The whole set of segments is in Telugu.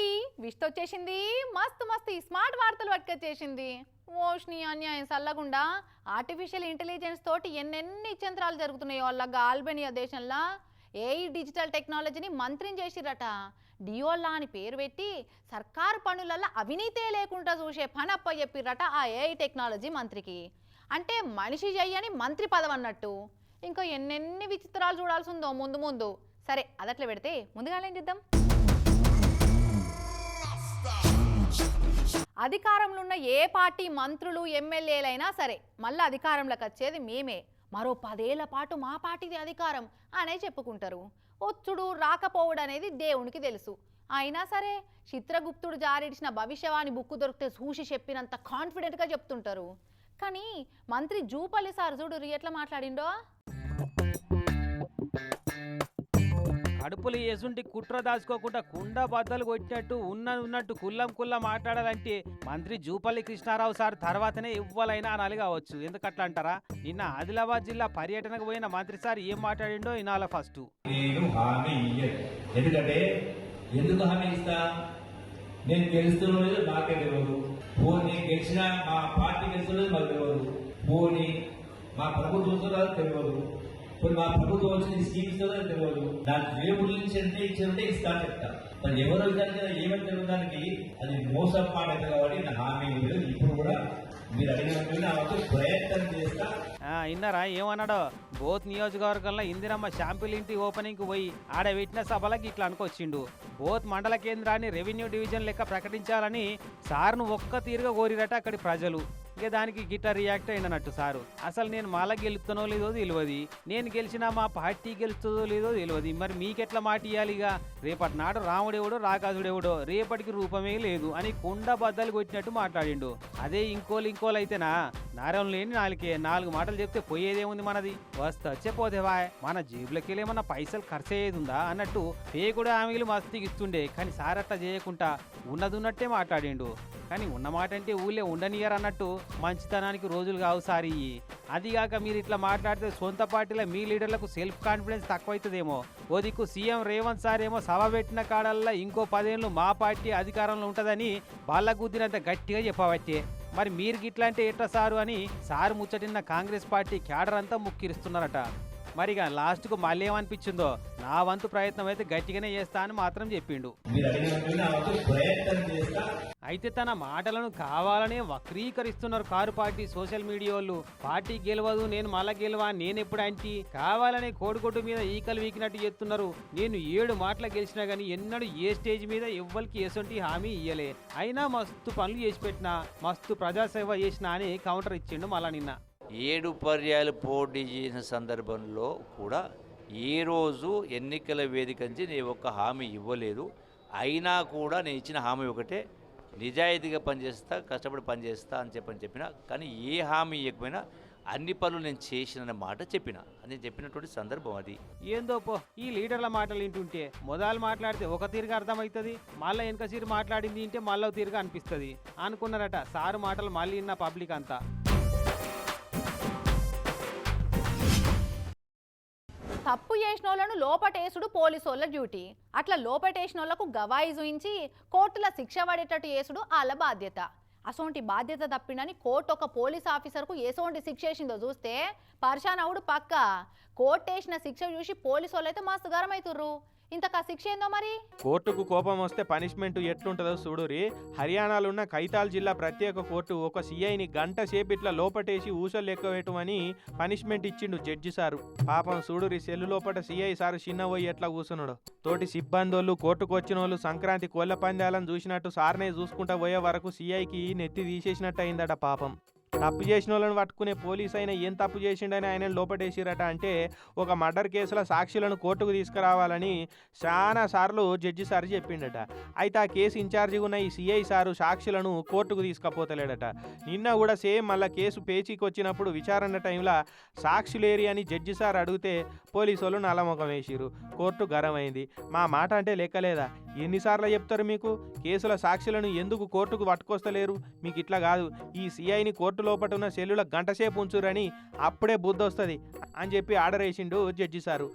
అగోకి విష్ట వచ్చేసింది. మస్తు మస్తు ఈ స్మార్ట్ వార్తలు పట్టుకొచ్చేసింది. ఓష్ని అన్యాయం సల్లగుండా ఆర్టిఫిషియల్ ఇంటెలిజెన్స్ తోటి ఎన్నెన్ని చంద్రాలు జరుగుతున్నాయో వాళ్ళ ఆల్బేనియా దేశంలో. ఏఐ డిజిటల్ టెక్నాలజీని మంత్రిని చేసిరట డియోల్లా అని పేరు పెట్టి సర్కారు పనులలో అవినీతే లేకుండా చూసే పని అప్ప చెప్పిరట ఆ ఏఐ టెక్నాలజీ మంత్రికి. అంటే మనిషి చెయ్యని మంత్రి పదవి అన్నట్టు ఇంకా ఎన్నెన్ని విచిత్రాలు చూడాల్సి ఉందో ముందు ముందు. సరే అదట్లా పెడితే ముందుగా ఏం చేద్దాం? అధికారంలో ఉన్న ఏ పార్టీ మంత్రులు ఎమ్మెల్యేలైనా సరే మళ్ళీ అధికారంలోకి వచ్చేది మేమే. మరో పదేళ్ళ పాటు మా పార్టీది అధికారం అనే చెప్పుకుంటారు. ఒత్తుడు రాకపోవడం అనేది దేవునికి తెలుసు. అయినా సరే చిత్రగుప్తుడు జారిడిచిన భవిష్యవాణి బుక్కు దొరికితే చూసి చెప్పినంత కాన్ఫిడెంట్గా చెప్తుంటారు. కానీ మంత్రి జూపల్లి సార్ చూడు ఎట్లా మాట్లాడిండో? కడుపులు ఏసుంటి కుట్ర దాచుకోకుండా కుండ బద్దలు కొట్టినట్టు ఉన్న ఉన్నట్టు కుల్లం కుల్ల మాట్లాడాలంటే మంత్రి జూపల్లి కృష్ణారావు సార్ తర్వాతనే ఇవ్వాలైనా అనాలి కావచ్చు. ఎందుకట్లా అంటారా? నిన్న ఆదిలాబాద్ జిల్లా పర్యటనకు పోయిన మంత్రి సార్ ఏం మాట్లాడిండో వినాల ఫస్ట్. నేను హామీ ఎందుకంటే ఎందుకు హామీ ఇస్తా? నేను గెలుస్తున్నో లేదో నాకే తెలియదు పోనీ గెలిచిన మా పార్టీ గెలుస్తున్నది మాకు తెలియదు పోనీ మా ప్రభుత్వం తెలియదు ఇప్పుడు మా ప్రభుత్వం వచ్చిన స్కీమ్స్ ఇస్తుందో తెలియదు నాకు దేవుడి నుంచి ఎంత ఇచ్చారంటే ఇస్తాను అని చెప్తా. మరి ఎవరో ఇచ్చారు కదా ఏమని తెలియడానికి అది మోసం మాట కాబట్టి నా హామీ ఇప్పుడు కూడా మీరు అడిగినట్టు ప్రయత్నం చేస్తా. ఇన్నారా? ఏమన్నాడో? బోత్ నియోజకవర్గంలో ఇందిరమ్మ షాంపిల్ ఇంటి ఓపెనింగ్ పోయి ఆడ పెట్టిన సభలకి ఇట్లా అనుకొచ్చిండు. బోత్ మండల కేంద్రాన్ని రెవెన్యూ డివిజన్ లెక్క ప్రకటించాలని సార్ను ఒక్క తీరుగా కోరిరట అక్కడి ప్రజలు. ఇక దానికి గిట్ట రియాక్ట్ అయినట్టు సారు. అసలు నేను మళ్ళా గెలుస్తానో లేదో తెలియదు నేను గెలిచినా మా పార్టీ గెలుస్తుందో లేదో తెలియదు మరి మీకెట్లా మాట ఇవ్వాలి ఇక? రేపటి నాడు రాముడెవడో రాకాసుడెవడో రేపటికి రూపమే లేదు అని కుండ బద్దలు కొట్టినట్టు మాట్లాడిండు. అదే ఇంకోలు ఇంకోలు అయితేనా? నారం లేని నాలుగే నాలుగు మాటలు చెప్తే పోయేదేముంది మనది. వస్తా చెప్పోదేవా మన జేబులకి ఏమన్నా పైసలు ఖర్చు అయ్యేది ఉందా అన్నట్టు పేకుడు ఆమెలు మస్తుకి ఇస్తుండే. కానీ సార్ అట్లా చేయకుండా ఉన్నదున్నట్టే మాట్లాడిండు. కానీ ఉన్న మాట అంటే ఊళ్ళే ఉండనియర్ అన్నట్టు మంచితనానికి రోజులు కావు సార్. అదిగాక మీరు ఇట్లా మాట్లాడితే సొంత పార్టీలో మీ లీడర్లకు సెల్ఫ్ కాన్ఫిడెన్స్ తక్కువైతుందేమో. ఓ దిక్కు సీఎం రేవంత్ సార్ ఏమో సభ పెట్టిన కాడల్లా ఇంకో పదేళ్ళు మా పార్టీ అధికారంలో ఉంటుందని వాళ్ళ గుద్దినంత గట్టిగా చెప్పవచ్చే మరి మీరు గిట్లా అంటే ఎట్లా సారు అని సారు ముచ్చటిన్న కాంగ్రెస్ పార్టీ క్యాడర్ అంతా ముక్కిరిస్తున్నారట. మరి ఇక లాస్ట్కు మళ్ళీ ఏమనిపించిందో నా వంతు ప్రయత్నం అయితే గట్టిగానే చేస్తా అని మాత్రం చెప్పిండు. అయితే తన మాటలను కావాలనే వక్రీకరిస్తున్నారు కారు పార్టీ సోషల్ మీడియా వాళ్ళు. పార్టీ గెలవదు నేను మళ్ళా గెలవా నేనెప్పుడు అంటి కావాలనే కోడికొట్టు మీద ఈకలు వీకినట్టు చెప్తున్నారు. నేను ఏడు మాటలు గెలిచినా గానీ ఎన్నడూ ఏ స్టేజ్ మీద ఎవ్వరికి ఎసొంటి హామీ ఇయ్యలే. అయినా మస్తు పనులు చేసి పెట్టినా మస్తు ప్రజాసేవ చేసినా అని కౌంటర్ ఇచ్చిండు మళ్ళా నిన్న. ఏడు పర్యాలు పోటీ చేసిన సందర్భంలో కూడా ఏ రోజు ఎన్నికల వేదిక నుంచి నేను ఒక్క హామీ ఇవ్వలేదు. అయినా కూడా నేను ఇచ్చిన హామీ ఒకటే నిజాయితీగా పనిచేస్తా కష్టపడి పనిచేస్తా అని చెప్పని చెప్పిన కానీ ఏ హామీ ఇవ్వకపోయినా అన్ని పనులు నేను చేసిన మాట చెప్పిన. నేను చెప్పినటువంటి సందర్భం అది. ఏందో పో ఈ లీడర్ల మాటలు వింటుంటే మొదలు మాట్లాడితే ఒక తీరుగా అర్థమవుతుంది మళ్ళీ వెనక సీరు మాట్లాడింది వింటే మళ్ళీ తీరుగా అనిపిస్తుంది. అనుకున్నారట సారు మాటలు మళ్ళీ విన్న పబ్లిక్ అంతా. తప్పు చేసిన వాళ్ళను లోపటేసుడు పోలీసోళ్ళ డ్యూటీ. అట్లా లోపటేసిన వాళ్ళకు గవాయి చూయించి కోర్టుల శిక్ష పడేటట్టు చేసుడు వాళ్ళ బాధ్యత. అసోంటి బాధ్యత తప్పిండని కోర్టు ఒక పోలీస్ ఆఫీసర్కు ఎసోంటి శిక్ష వేసిందో చూస్తే పర్షానవుడు పక్క. కోర్టు వేసిన శిక్ష చూసి పోలీసు వాళ్ళు అయితే మస్తు గరం అవుతుర్రు ఇంతకా శిక్ష ఏందో మరి? కోర్టుకు కోపం వస్తే పనిష్మెంట్ ఎట్లుంటుందో చూడురి హర్యానాలో ఉన్న కైతాల్ జిల్లా ప్రత్యేక కోర్టు ఒక సీఐని గంట సేపిట్ల ఇట్లా లోపటేసి ఊసలు లెక్కవేయటమని పనిష్మెంట్ ఇచ్చిండు జడ్జి సారు. పాపం చూడురి సెల్లు లోపట సీఐ సారు చిన్నపోయి ఎట్లా కూసున్నాడు. తోటి సిబ్బందోళ్ళు కోర్టుకు వచ్చిన వాళ్ళు సంక్రాంతి కోళ్ళ పందాలను చూసినట్టు సార్నే చూసుకుంటా పోయే వరకు సిఐకి నెత్తి తీసేసినట్టు అయిందట పాపం. తప్పు చేసిన వాళ్ళని పట్టుకునే పోలీస్ అయినా ఏం తప్పు చేసిండని ఆయన లోపటేసిరట అంటే ఒక మర్డర్ కేసులో సాక్షులను కోర్టుకు తీసుకురావాలని చాలా సార్లు జడ్జి సార్ చెప్పిండట. అయితే ఆ కేసు ఇన్ఛార్జిగా ఉన్న ఈ సిఐ సారు సాక్షులను కోర్టుకు తీసుకపోతలేడట. నిన్న కూడా సేమ్ మళ్ళీ కేసు పేచీకి వచ్చినప్పుడు విచారణ టైంలో సాక్షులేరి అని జడ్జి సార్ అడిగితే పోలీసు వాళ్ళు నల్లముఖం వేసిరు కోర్టు గరమైంది మా మాట అంటే లెక్కలేదా? ఎన్నిసార్లు చెప్తారు మీకు? కేసుల సాక్షులను ఎందుకు కోర్టుకు పట్టుకొస్తలేరు? మీకు ఇట్లా కాదు. ఈ సిఐని కోర్టు లోపట ఉన్న సెల్లుల గంటసేపు ఉంచురని అప్పుడే బుద్ధి వస్తుంది అని చెప్పి ఆర్డర్ వేసిండు జడ్జి సారు.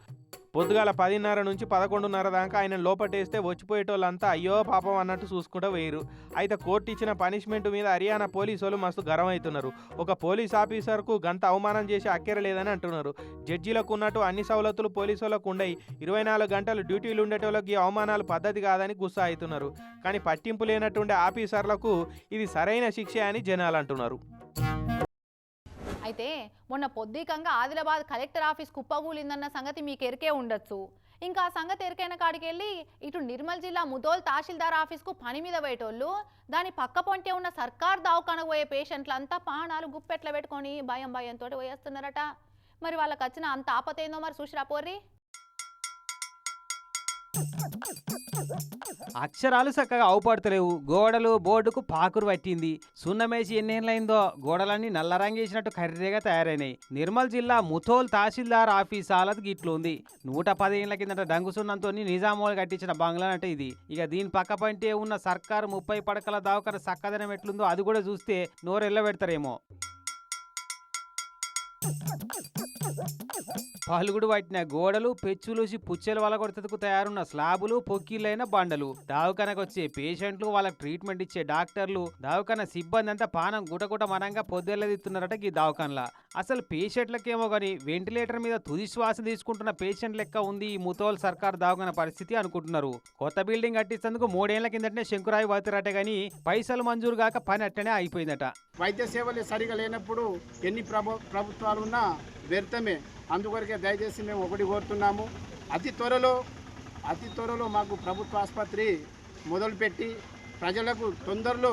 పొద్దుగాల పదిన్నర నుంచి పదకొండున్నర దాకా ఆయన లోపటేస్తే వచ్చిపోయేటోళ్ళంతా అయ్యో పాపం అన్నట్టు చూసుకుంటూ వేయరు అయితే కోర్టు ఇచ్చిన పనిష్మెంట్ మీద హర్యానా పోలీసులు మస్తు గరం అవుతున్నారు ఒక పోలీస్ ఆఫీసర్కు గంత అవమానం చేసి అక్కెర లేదని అంటున్నారు. జడ్జీలకు ఉన్నట్టు అన్ని సవలతులు పోలీసులకు ఉండయి. ఇరవై నాలుగు గంటలు డ్యూటీలు ఉండేటోళ్ళకి ఈ అవమానాలు పద్ధతి కాదని గుస్సా అవుతున్నారు. కానీ పట్టింపు లేనట్టుండే ఆఫీసర్లకు ఇది సరైన శిక్ష అని జనాలు అంటున్నారు. అయితే మొన్న పొద్దుకంగా ఆదిలాబాద్ కలెక్టర్ ఆఫీస్ కుప్పగూలిందన్న సంగతి మీకు ఎరికే ఉండొచ్చు. ఇంకా ఆ సంగతి ఎరికైన కాడికి వెళ్ళి ఇటు నిర్మల్ జిల్లా ముదోల్ తహసీల్దార్ ఆఫీస్కు పని మీద పోయేటోళ్ళు దాని పక్క పొంటే ఉన్న సర్కార్ దవాఖానకు పోయే పేషెంట్లంతా పానాలు గుప్పెట్ల పెట్టుకొని భయం భయంతో పోయేస్తున్నారట. మరి వాళ్ళకి వచ్చిన అంత ఆపతేందో మరి చూసిరా పోర్రి? అక్షరాలు చక్కగా అవుపడతలేవు. గోడలు బోర్డుకు పాకురు పట్టింది. సున్నమేసి ఎన్నేళ్ళైందో గోడలన్నీ నల్లరంగేసినట్టు కర్రీగా తయారైనాయి. నిర్మల్ జిల్లా ముథోల్ తహసీల్దార్ ఆఫీస్ హాలత్ గిట్లుంది. నూట పదిహేనుల కిందట డంగు సున్నంతో నిజామోలు కట్టించిన బంగ్లా అంటే ఇది. ఇక దీని పక్క పంటే ఉన్న సర్కారు ముప్పై పడకల దావకర సక్కదనం ఎట్లుందో అది కూడా చూస్తే నోరెళ్ళ పెడతారేమో పలుగుడు పట్టిన గోడలు పెచ్చులూసి పుచ్చెల వల కొడతకు తయారున్న స్లాబులు పొక్కిళ్ళైన బండలు. దావకానకు వచ్చే పేషెంట్లు వాళ్ళకి ట్రీట్మెంట్ ఇచ్చే డాక్టర్లు. దావకాన సిబ్బంది అంతా పానం గుటగుట మనంగా పొద్దెల్లదిస్తున్నారట ఈ దావకాన్లా. అసలు పేషెంట్లకేమో కానీ వెంటిలేటర్ మీద తుది శ్వాస తీసుకుంటున్న పేషెంట్ లెక్క ఉంది ఈ ముతోల్ సర్కార్ దావకాన పరిస్థితి అనుకుంటున్నారు. కొత్త బిల్డింగ్ కట్టించేందుకు మూడేళ్ళ కిందటనే శంకురాయి వాతిరట గాని పైసలు మంజూరు కాక పని అట్టనే అయిపోయిందట. వైద్య సేవలు సరిగా లేనప్పుడు ఎన్ని ప్రభుత్వాలు ఉన్న వ్యర్థమే. అందుకొరకే దయచేసి మేము ఒకటి కోరుతున్నాము. అతి త్వరలో అతి త్వరలో మాకు ప్రభుత్వ ఆసుపత్రి మొదలుపెట్టి ప్రజలకు తొందరలో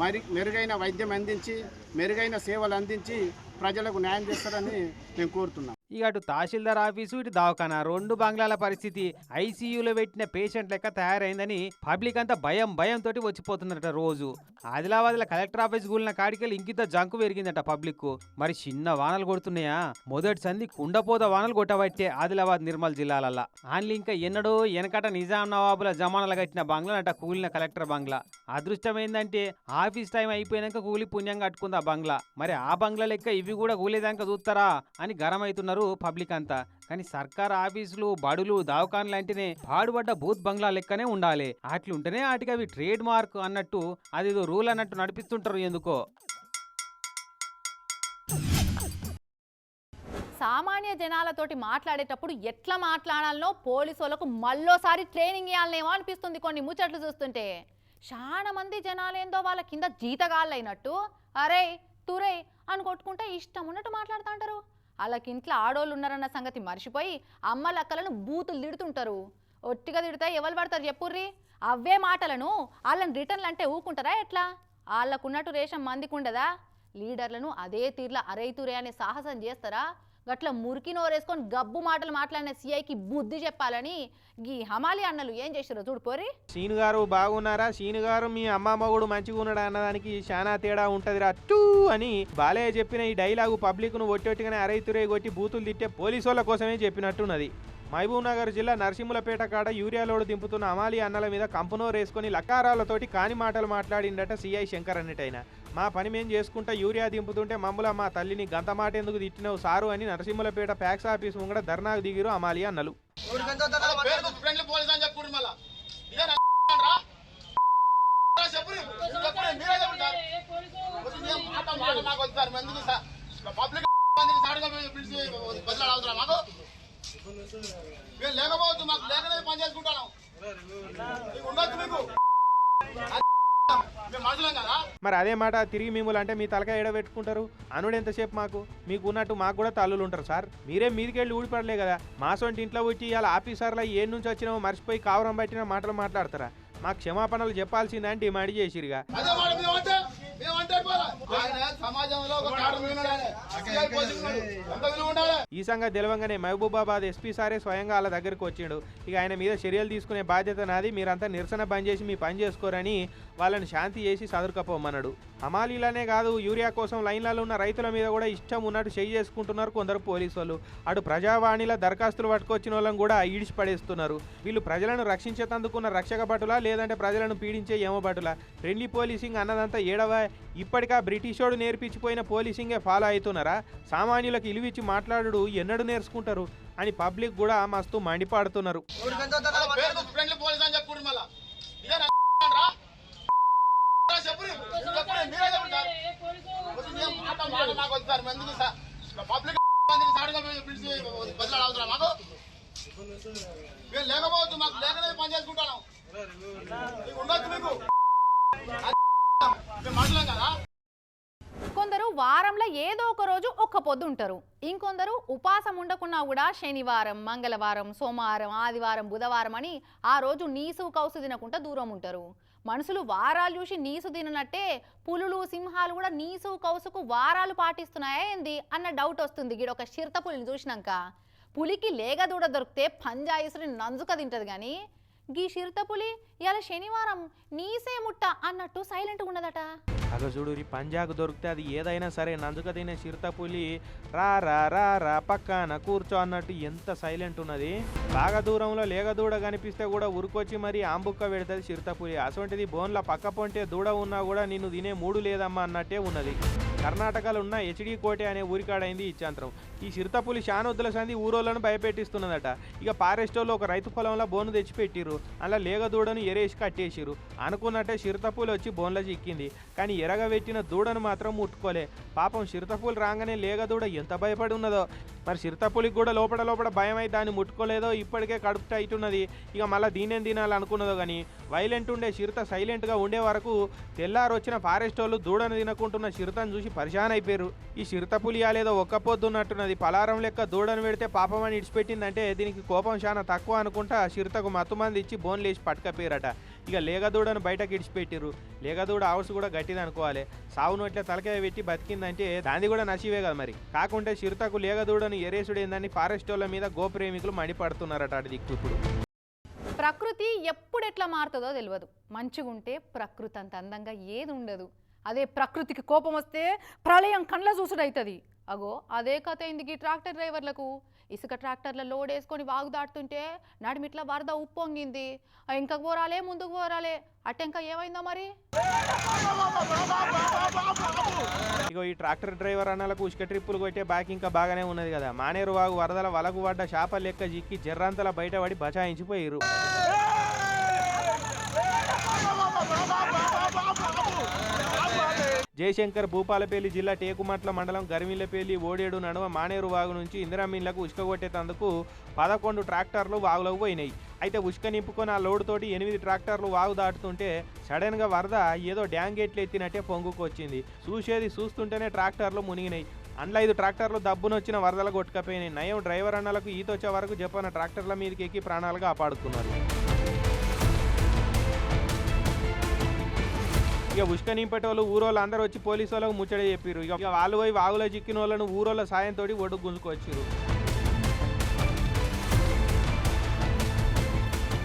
మరి మెరుగైన వైద్యం అందించి మెరుగైన సేవలు అందించి ప్రజలకు న్యాయం చేస్తారని మేము కోరుతున్నాం. ఇక అటు తహసీల్దార్ ఆఫీసు ఇటు దవాఖానా. రెండు బంగ్లాల పరిస్థితి. ఐసీయూలో పెట్టిన పేషెంట్ లెక్క తయారైందని పబ్లిక్ అంతా భయం భయం తోటి వచ్చిపోతుందట రోజు. ఆదిలాబాద్లో కలెక్టర్ ఆఫీస్ గూలిన కాడికెళ్ళి ఇంకింత జంకు పెరిగిందట పబ్లిక్ మరి చిన్న వానలు కొడుతున్నాయా? మొదటి సంధి కుండపోత వానలు కొట్టబట్టే ఆదిలాబాద్ నిర్మల్ జిల్లాలల్లా. ఆన్లు ఇంకా ఎన్నడో వెనకట నిజాం నవాబుల జమానాలు కట్టిన బంగ్లానట కూలిన కలెక్టర్ బంగ్లా. అదృష్టం ఏంటంటే ఆఫీస్ టైం అయిపోయినాక కూలి పుణ్యం కట్టుకుంది ఆ బంగ్లా. మరి ఆ బంగ్లా లెక్క ఇవి కూడా కూలేదాక చూస్తారా అని గరం అవుతున్నారు పబ్లిక్ అంతా. కానీ సర్కార్ ఆఫీసులు బడులు దావకాన్ లాంటినే పాడుబడ్డ బూత్ బంగ్లా లెక్కనే ఉండాలి. అట్లుంటేనే వాటికి అవి ట్రేడ్ మార్క్ అన్నట్టు అదేదో రూల్ అన్నట్టు నడిపిస్తుంటారు ఎందుకో. సామాన్య జనాలతోటి మాట్లాడేటప్పుడు ఎట్లా మాట్లాడాలనో పోలీసు వాళ్ళకు మళ్ళోసారి ట్రైనింగ్ ఇవ్వాలనేమో అనిపిస్తుంది కొన్ని ముచ్చట్లు చూస్తుంటే. చాలా మంది జనాలేందో వాళ్ళ కింద జీతగాళ్ళైనట్టు. అరే తురే అని కొట్టుకుంటే ఇష్టం ఉన్నట్టు మాట్లాడుతుంటారు. వాళ్ళకి ఇంట్లో ఆడోళ్ళు ఉన్నారన్న సంగతి మర్చిపోయి అమ్మలక్కలను బూతులు తిడుతుంటారు. ఒట్టిగా తిడితే ఎవరు పడతారు చెప్పుర్రి? అవే మాటలను వాళ్ళని రిటర్న్లు అంటే ఊకుంటారా ఎట్లా? వాళ్ళకున్నట్టు రేషం మందికి ఉండదా? లీడర్లను అదే తీర్ల అరైతురే అనే సాహసం చేస్తారా? గట్ల మురికి నోరేసుకొని గబ్బు మాటలు మాట్లాడిన సిఐకి బుద్ధి చెప్పాలని గీ హమాలి అన్నలు ఏం చేశారు చూడు పోరి. శీను గారు బాగున్నారా? శీను గారు మీ అమ్మ మగుడు మంచిగా ఉన్నాడా అన్నదానికి చాలా తేడా ఉంటదిరా టూ అని బాలయ్య చెప్పిన ఈ డైలాగు పబ్లిక్ను ఒట్టొట్టుగానే అరైతురే కొట్టి బూతులు తిట్టే పోలీసు వాళ్ళ కోసమే చెప్పినట్టున్నది. మహబూబ్నగర్ జిల్లా నరసింహులపేట కాడ యూరియా లోడు దింపుతున్న అమాలి అన్నల మీద కంపనోరు వేసుకొని లకారాలతోటి కాని మాటలు మాట్లాడిండట సిఐ శంకర్ అన్నిటైన మా పని మేం చేసుకుంటా యూరియా దింపుతుంటే మమ్ముల మా తల్లిని గంత మాట ఎందుకు తిట్టినవు సారు అని నరసింహులపేట ప్యాక్స్ ఆఫీస్ ముంగడ ధర్నాకు దిగిరు అమాలి అన్నలు పబ్లిక్ మాకు మేము లేకపోవచ్చు మాకు లేకనే పని చేసుకుంటాను మీకు ఉండొచ్చు మరి అదే మాట తిరిగి మిమ్మల్ని అంటే మీ తలకాయ ఎడబెట్టుకుంటారు అనుడు ఎంతసేపు మాకు మీకు? ఉన్నట్టు మాకు కూడా తల్లులు ఉంటారు సార్. మీరే మీదికెళ్ళి ఊడిపడలే కదా. మా సొంటి ఇంట్లో వచ్చి ఇలా ఆఫీసర్ల ఏ నుంచి వచ్చినామో మర్చిపోయి కావరం పట్టిన మాటలు మాట్లాడతారా? మా క్షమాపణలు చెప్పాల్సిందని డిమాండ్ చేసిరుగా అదే మాట మేమంటే మేమంటే పోరా. ఆయన సమాజంలో ఒక ఈ సంగతి తెలవంగానే మహబూబాబాద్ ఎస్పీ సారే స్వయంగా వాళ్ళ దగ్గరికి వచ్చిండు. ఇక ఆయన మీద చర్యలు తీసుకునే బాధ్యత నాది. మీరంతా నిరసన బంద్ చేసి మీ పని చేసుకోరని వాళ్ళని శాంతి చేసి సదురుకపోమన్నాడు. హమాలీలనే కాదు యూరియా కోసం లైన్లలో ఉన్న రైతుల మీద కూడా ఇష్టం ఉన్నట్టు చేయి చేసుకుంటున్నారు కొందరు పోలీసు వాళ్ళు అటు ప్రజావాణిలో దరఖాస్తులు పట్టుకొచ్చిన వాళ్ళని కూడా ఈడిచి పడేస్తున్నారు వీళ్ళు ప్రజలను రక్షించేతందుకున్న రక్షక భటులా లేదంటే ప్రజలను పీడించే ఏమో భటులా ఫ్రెండ్లీ పోలీసింగ్ అన్నదంతా ఏడవ ఇప్పటికా బ్రిటిషోడు నేర్పించిపోయిన పోలీసింగే ఫాలో అవుతున్నారా సామాన్యులకు ఇలువిచ్చి మాట్లాడు ఎన్నడూ నేర్చుకుంటారు అని పబ్లిక్ కూడా మస్తు మండిపాడుతున్నారు ఫ్రెండ్లీ పోలీస్ అని చెప్పుకుంటు మళ్ళా ఇదే నా రా చెప్పు చెప్పు మీరే చెప్పండి సార్ వచ్చి నేను మాట మాట మాకు వద్దు సార్ ఎందుకు సార్ పబ్లిక్ మందిని సాడుగా పిలిచి బదిలాడు అవసరం మాకు మేము లేకపోవచ్చు మాకు లేకనే పని చేసుకుంటాను మీకు ఉండొచ్చు మీకు మేము మాట్లాడాం కదా కొందరు వారంలో ఏదో ఒక రోజు ఒక్క పొద్దు ఉంటారు. ఇంకొందరు ఉపాసం ఉండకున్నా కూడా శనివారం మంగళవారం సోమవారం ఆదివారం బుధవారం అని ఆ రోజు నీసు కౌసు తినకుండా దూరం ఉంటారు. మనుషులు వారాలు చూసి నీసు తిననట్టే పులులు సింహాలు కూడా నీసు కౌసుకు వారాలు పాటిస్తున్నాయా ఏంది అన్న డౌట్ వస్తుంది. గీడొక ఒక చిరుత పులిని చూసినాక. పులికి లేగదూడ దొరికితే పంజాయిసుని నంజుక తింటది కానీ గీ చిరుతపులి ఇలా ఇవాళ శనివారం నీసే ముట్ట అన్నట్టు సైలెంట్గా ఉన్నదట. అగ చూడు పంజాకు దొరికితే అది ఏదైనా సరే నందుక తినే చిరుతపులి రా రా రా రా పక్కన కూర్చో అన్నట్టు ఎంత సైలెంట్ ఉన్నది. బాగా దూరంలో లేగ దూడ కనిపిస్తే కూడా ఉరుకొచ్చి మరి ఆంబుక్క పెడుతుంది చిరుతపులి అటువంటిది బోన్ల పక్క పొంటే దూడ ఉన్నా కూడా నిన్ను తినే మూడు లేదమ్మా అన్నట్టే ఉన్నది. కర్ణాటకలో ఉన్న హెచ్డి కోటే అనే ఊరికాడైంది ఇచ్చాంతరం. ఈ చిరుతపులి శానొద్దుల సంది ఊరోళ్ళను భయపెట్టిస్తున్నదట ఇక పారెస్టోలో ఒక రైతు పొలంలో బోను తెచ్చిపెట్టిర్రు. అలా లేగదూడను ఎరేసి కట్టేసిర్రు. అనుకున్నట్టే చిరుతపులి వచ్చి బోన్లో చిక్కింది. కానీ ఎరగబెట్టిన దూడను మాత్రం ముట్టుకోలే. పాపం చిరుతపులి రాగానే లేగదూడ ఎంత భయపడి ఉన్నదో మరి చిరుతపులికి కూడా లోపల లోపల భయం అయి దాన్ని ముట్టుకోలేదో ఇప్పటికే కడుపు టైట్ ఉన్నది. ఇక మళ్ళీ దీనేం తినాలనుకున్నదో కానీ వైలెంట్ ఉండే చిరుత సైలెంట్గా ఉండే వరకు తెల్లారొచ్చిన ఫారెస్ట్ వాళ్ళు దూడను తినకుంటున్న చిరుతను చూసి పరిశాన్ అయిపోయారు. ఈ చిరుత లేదో ఒక్క పొద్దున్నట్టున్నది. పలారం లెక్క దూడను పెడితే పాపం అని ఇడిచిపెట్టిందంటే దీనికి కోపం చాలా తక్కువ అనుకుంటా చిరుతకు మత్తుమంది ఇచ్చి బోన్లు వేసి పట్టుకపోయారట. ఇక లేగదూడను బయటకు ఇడిచిపెట్టిర్రు. లేగదూడ ఆవుసు కూడా గట్టిది అనుకోవాలి. సావు నోట్లే తలకాయ పెట్టి బతికిందంటే దాన్ని కూడా నసివే కదా మరి. కాకుంటే చిరుతకు లేగదూడను ఎరేసుడు ఏందని ఫారెస్ట్ వాళ్ళ మీద గోప్రేమికులు మండిపడుతున్నారట అటు దిక్కు ఇప్పుడు. ప్రకృతి ఎప్పుడు ఎట్లా మారుతుందో తెలియదు మంచిగుంటే ప్రకృతి అంత అందంగా ఏది ఉండదు అదే ప్రకృతికి కోపం వస్తే ప్రళయం కండ్ల చూసుడవుతుంది అగో అదే కథ అయింది ఈ ట్రాక్టర్ డ్రైవర్లకు? ఇసుక ట్రాక్టర్ల లోడ్ వేసుకొని వాగు దాటుతుంటే నడిమిట్ల వరద ఉప్పొంగింది ఇంకా పోరాలే ముందుకు పోరాలే. అట్టెంక ఏమైందో మరి? ఇగో ఈ ట్రాక్టర్ డ్రైవర్ అన్నలకు ఉష్క ట్రిప్పులు కొట్టే బాకి ఇంకా బాగానే ఉన్నది కదా. మానేరు వాగు వరదల వలకు పడ్డ చేప లెక్క జిక్కి జర్రంతల బయటపడి బచాయించిపోయారు జయశంకర్ భూపాలపల్లి జిల్లా టేకుమట్ల మండలం గరిమిల్లపల్లి ఓడేడు నడుమ మానేరు వాగు నుంచి ఇందిరామీన్లకు ఉష్క కొట్టేటందుకు పదకొండు ట్రాక్టర్లు వాగులోకి పోయినాయి. అయితే ఉష్క నింపుకొని ఆ లోడుతోటి ఎనిమిది ట్రాక్టర్లు వాగు దాటుతుంటే సడన్గా వరద ఏదో డ్యాంగేట్లు ఎత్తినట్టే పొంగుకొచ్చింది. చూసేది చూస్తుంటేనే ట్రాక్టర్లు మునిగినాయి. అందులో ఐదు ట్రాక్టర్లు దబ్బునొచ్చిన వరదలు కొట్టుకపోయినాయి. నయం డ్రైవర్ అన్నలకు ఈత వచ్చే వరకు చెప్పిన ట్రాక్టర్ల మీదకి ఎక్కి ప్రాణాలుగా కాపాడుకున్నారు. ఇక ఉష్క నింపేటోళ్ళు ఊరోళ్ళు అందరూ వచ్చి పోలీసు వాళ్ళకు ముచ్చట చెప్పారు ఇక వాళ్ళు పోయి వాగులో చిక్కిన వాళ్ళను ఊరోళ్ళ సాయంతో ఒడ్డు గుంజుకొచ్చారు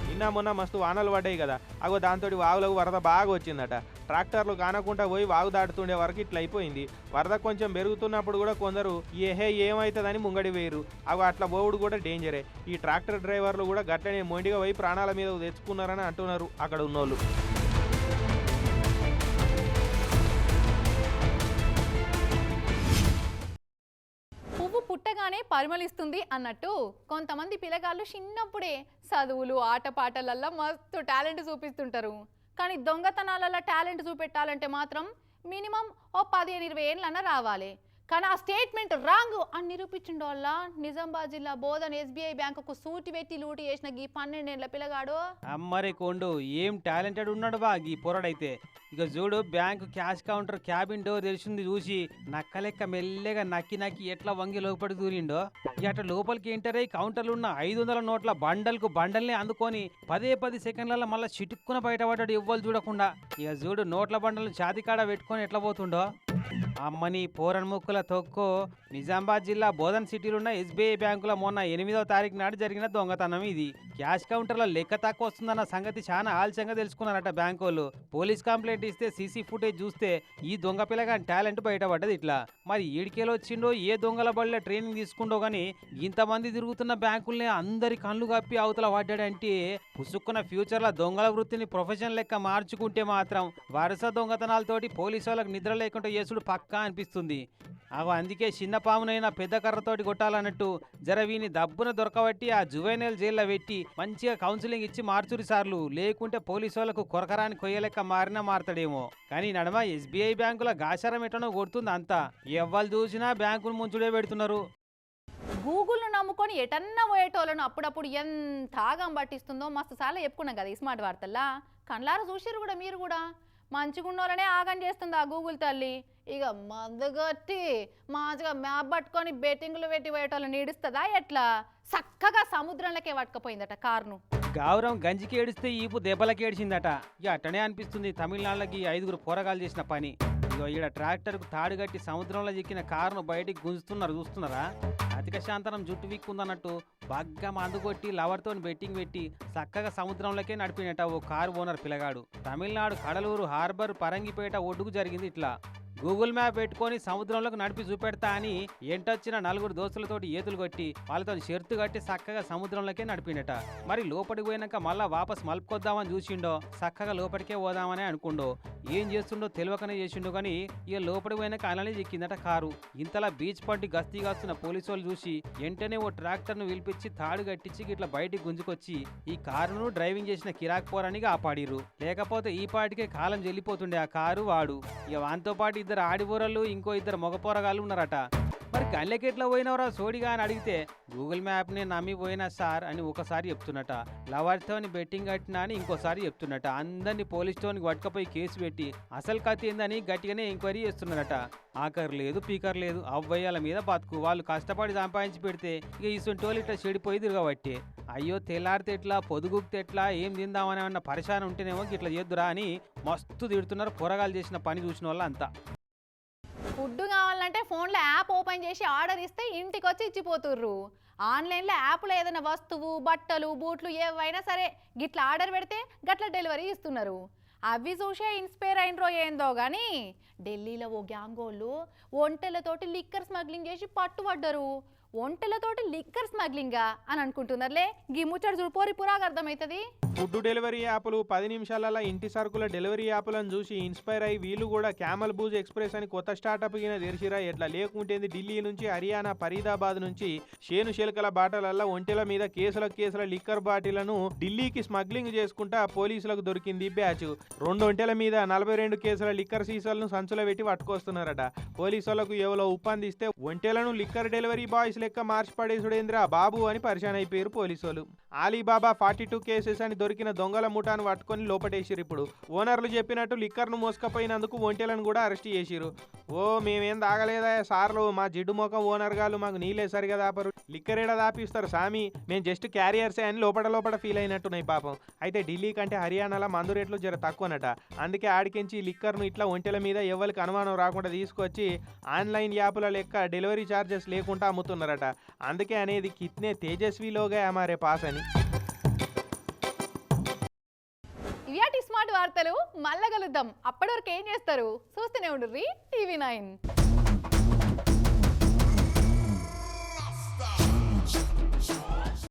నిన్న మొన్న మస్తు వానలు పడ్డాయి కదా. అగో దాంతో వాగులకు వరద బాగా వచ్చిందట. ట్రాక్టర్లు కానకుండా పోయి వాగు దాటుతుండే వరకు ఇట్లా అయిపోయింది. వరద కొంచెం పెరుగుతున్నప్పుడు కూడా కొందరు ఏహే ఏమవుతుందని ముంగడి వేయరు. అగో అట్లా పోవుడు కూడా డేంజరే. ఈ ట్రాక్టర్ డ్రైవర్లు కూడా గట్లనే మొండిగా పోయి ప్రాణాల మీద తెచ్చుకున్నారని అంటున్నారు అక్కడ ఉన్నోళ్ళు. పరిమళిస్తుంది అన్నట్టు కొంతమంది పిల్లగాళ్ళు చిన్నప్పుడే చదువులు ఆటపాటలల్లో మస్తు టాలెంట్ చూపిస్తుంటారు. కానీ దొంగతనాలలో టాలెంట్ చూపెట్టాలంటే మాత్రం మినిమం ఓ పదిహేను ఇరవై ఏళ్ళన్నా రావాలి. కానీ ఆ స్టేట్మెంట్ రాంగ్ అని నిరూపించిండు వల్ల నిజామాబాద్ జిల్లా బోధన్ ఎస్బీఐ బ్యాంకుకు సూటి పెట్టి లూటి చేసిన గీ పన్నెండేళ్ళ పిల్లగాడు. అమ్మరే కొండు ఏం టాలెంటెడ్ ఉన్నాడు బా గీ పొరడైతే. ఇక చూడు bank cash counter cabin door తెలిసింది చూసి నక్కలెక్క మెల్లగా నక్కి నక్కి ఎట్లా వంగి లోపలికి దూరిండో. ఇట లోపలికి ఏంటరే కౌంటర్లు ఉన్న ఐదు వందల నోట్ల బండల్కు బండల్ని అందుకొని పదే పది సెకండ్లలో మళ్ళీ చిటుక్కున బయటపడ్డాడు ఇవ్వాలి చూడకుండా. ఇక చూడు నోట్ల బండలు ఛాతికాడ పెట్టుకొని ఎట్లా పోతుండో. అమ్మని పోరన్ ముక్కుల తొక్కు. నిజామాబాద్ జిల్లా బోధన్ సిటీలో ఉన్న ఎస్బీఐ బ్యాంకులో మొన్న ఎనిమిదవ తారీఖు నాడు జరిగిన దొంగతనం ఇది. క్యాష్ కౌంటర్లో లెక్క తక్కువ వస్తుందన్న సంగతి చాలా ఆలస్యంగా తెలుసుకున్నారట బ్యాంకు వాళ్ళు పోలీస్ కంప్లైంట్ ఇస్తే సీసీ ఫుటేజ్ చూస్తే ఈ దొంగ పిల్లగాని టాలెంట్ బయటపడ్డది ఇట్లా. మరి ఏడికేలో వచ్చిండో ఏ దొంగల బడిలో ట్రైనింగ్ తీసుకుండో గానీ ఇంతమంది తిరుగుతున్న బ్యాంకుల్ని అందరి కళ్ళు కప్పి అవతల పడ్డాడంటే పుసుక్కున్న ఫ్యూచర్లో దొంగల వృత్తిని ప్రొఫెషన్ లెక్క మార్చుకుంటే మాత్రం వరుస దొంగతనాలతోటి పోలీసు వాళ్ళకి నిద్ర లేకుండా చేసుడు పక్క పక్కా అనిపిస్తుంది. అగో అందుకే చిన్న పామునైనా పెద్ద కర్రతోటి కొట్టాలన్నట్టు జర వీని దబ్బున దొరకబట్టి ఆ జువైనల్ జైల్లో పెట్టి మంచిగా కౌన్సిలింగ్ ఇచ్చి మార్చురి సార్లు. లేకుంటే పోలీసు వాళ్ళకు కొరకరాని కొయ్యలెక్క మారినా మారతాడేమో. కానీ నడమ ఎస్బీఐ బ్యాంకుల గాశారం ఎటనో కొడుతుంది అంతా. ఎవ్వరు చూసినా బ్యాంకును ముంచుడే పెడుతున్నారు. గూగుల్ను నమ్ముకొని ఎటన్నా పోయేటోళ్ళను అప్పుడప్పుడు ఎంత ఆగం పట్టిస్తుందో మస్తు సార్లు చెప్పుకున్నాం కదా ఈ స్మార్ట్ వార్తల్లా. కళ్ళారా చూసిరు కూడా మీరు కూడా. మంచిగున్నోళ్ళనే ఆగం చేస్తుంది ఆ గూగుల్ తల్లి. ఇక మందుగొట్టి మాజుగా మ్యాప్ పట్టుకొని బెట్టింగ్లు పెట్టి పోయేటోళ్ళని ఈడుస్తుందా ఎట్లా? చక్కగా సముద్రంలోకే పట్టుకపోయిందట కారును. గౌరవం గంజికి ఏడిస్తే ఈపు దెబ్బలకి ఏడిచిందట. ఇక అట్టనే అనిపిస్తుంది తమిళనాడులకి ఐదుగురు పోరగాలు చేసిన పని. ఇగో ఈడ ట్రాక్టర్కు తాడు కట్టి సముద్రంలో చిక్కిన కారును బయటికి గుంజుతున్నారు చూస్తున్నారా? అధిక శాంతనం జుట్టు విక్కుందన్నట్టు బగ్గా మందు కొట్టి లవర్తో బెట్టింగ్ పెట్టి చక్కగా సముద్రంలోకే నడిపినట ఓ కారు ఓనర్ పిల్లగాడు. తమిళనాడు కడలూరు హార్బర్ పరంగిపేట ఒడ్డుకు జరిగింది ఇట్లా. గూగుల్ మ్యాప్ పెట్టుకొని సముద్రంలోకి నడిపి చూపెడతా అని ఎంటొచ్చిన నలుగురు దోస్తులతోటి ఏతులు కొట్టి వాళ్ళతో షెర్తు కట్టి చక్కగా సముద్రంలోకే నడిపిండట మరి లోపలికి పోయినాక మళ్ళా వాపస్ మలుపుకొద్దామని చూసిండో చక్కగా లోపలికే పోదామని అనుకుండో ఏం చేస్తుండో తెలియకనే చేసిండు కానీ ఇక లోపలికి పోయినాక అలానే చిక్కిందట కారు. ఇంతలా బీచ్ పంటి గస్తీ కాస్తున్న పోలీసు వాళ్ళు చూసి వెంటనే ఓ ట్రాక్టర్ను పిలిపించి తాడు కట్టించి ఇట్లా బయటికి గుంజుకొచ్చి ఈ కారును డ్రైవింగ్ చేసిన కిరాక్ పోరానికి ఆపాడిరు లేకపోతే ఈ పాటికే కాలం చెల్లిపోతుండే ఆ కారు వాడు. ఇక వాంతో పాటు ఇద్దరు ఆడిపోరలు ఇంకో ఇద్దరు మగపోరగాళ్ళు ఉన్నారట. మరి గల్లెకి ఎట్లా పోయినవరా సోడిగా అని అడిగితే గూగుల్ మ్యాప్ని నమ్మి పోయినా సార్ అని ఒకసారి చెప్తున్నట. లవర్తోని బెట్టింగ్ కట్టినా అని ఇంకోసారి చెప్తున్నట. అందరినీ పోలీస్ స్టోన్కి పట్టుకపోయి కేసు పెట్టి అసలు కథ ఏందని గట్టిగానే ఎంక్వైరీ చేస్తున్నారట. ఆఖరు లేదు పీకర్ లేదు అవ్వయ్యాల మీద బతుకు. వాళ్ళు కష్టపడి సంపాదించి పెడితే ఇక ఈ సొంటోళ్ళు ఇట్లా చెడిపోయి తిరగబట్టి. అయ్యో తెల్లారితే ఎట్లా పొదుగుక్తే ఎట్లా ఏం తిందామని అన్న పరిశాన ఉంటేనేమో ఇట్లా చేద్దురా అని మస్తు తిడుతున్నారు పొరగాలు చేసిన పని చూసిన వాళ్ళు అంతా ఫుడ్ కావాలంటే ఫోన్లో యాప్ ఓపెన్ చేసి ఆర్డర్ ఇస్తే ఇంటికి వచ్చి ఇచ్చిపోతుర్రు. ఆన్లైన్లో యాప్లో ఏదైనా వస్తువు బట్టలు బూట్లు ఏవైనా సరే గిట్లా ఆర్డర్ పెడితే గట్ల డెలివరీ ఇస్తున్నారు. అవి చూసే ఇన్స్పైర్ అయినరో ఏందో కానీ ఢిల్లీలో ఓ గ్యాంగోళ్ళు ఒంటెలతోటి లిక్కర్ స్మగ్లింగ్ చేసి పట్టుబడ్డరు. ఒంటెలతోటి లిక్కర్ స్మగ్లింగా అని అనుకుంటున్నారులే. గీ ముచ్చట చూడు పోరి పురాగా అర్థమవుతుంది ఫుడ్ డెలివరీ యాప్లు పది నిమిషాలలో ఇంటి సరుకుల డెలివరీ యాప్లను చూసి ఇన్స్పైర్ అయ్యి వీళ్ళు కూడా క్యామల్ బూజ్ ఎక్స్ప్రెస్ అని కొత్త స్టార్టప్ కింద తెరిచిరా. ఎట్లా లేకుంటేంది ఢిల్లీ నుంచి హర్యానా ఫరీదాబాద్ నుంచి షేను శిలకల బాటలల్లో ఒంటెల మీద కేసుల కేసుల లిక్కర్ బాటిలను ఢిల్లీకి స్మగ్లింగ్ చేసుకుంటా పోలీసులకు దొరికింది బ్యాచ్. రెండు ఒంటెల మీద నలభై రెండు కేసుల లిక్కర్ సీసాలను సంచులో పెట్టి పట్టుకొస్తున్నారట పోలీసులకు ఎవరో ఉప్పందిస్తే ఒంటెలను లిక్కర్ డెలివరీ బాయ్స్ లెక్క మార్చి పడేసుడేంద్రా బాబు అని పరిశాన్ అయిపోయారు పోలీసులు. ఆలీబాబా ఫార్టీ టూ కేసెస్ అని దొరికిన దొంగల ముఠాను పట్టుకొని లోపటేసిరు ఇప్పుడు. ఓనర్లు చెప్పినట్టు లిక్కర్ను మోసుకపోయినందుకు ఒంటెలను కూడా అరెస్ట్ చేసిరు ఓ మేమేం తాగలేదా సార్లు? మా జిడ్డు మొఖం ఓనర్ గారు మాకు నీళ్ళే సరిగా దాపరు. లిక్కర్ ఏడ దాపిస్తారు సామి? మేము జస్ట్ క్యారియర్సే అని లోపల లోపల ఫీల్ అయినట్టున్నాయి పాపం. అయితే ఢిల్లీ కంటే హర్యానాలో మందు రేట్లు జర తక్కువనట. అందుకే ఆడికించి లిక్కర్ను ఇట్లా ఒంటెల మీద ఎవరికి అనుమానం రాకుండా తీసుకొచ్చి ఆన్లైన్ యాప్ల లెక్క డెలివరీ ఛార్జెస్ లేకుండా అమ్ముతున్నారు చేస్తారట. అందుకే అనేది కిత్నే తేజస్విలోగా అమారే పాస్ అని. ఇవాటి స్మార్ట్ వార్తలు మళ్ళా కలుద్దాం. అప్పటి వరకు ఏం చేస్తారు? చూస్తూనే ఉండుర్రి టీవీ నైన్.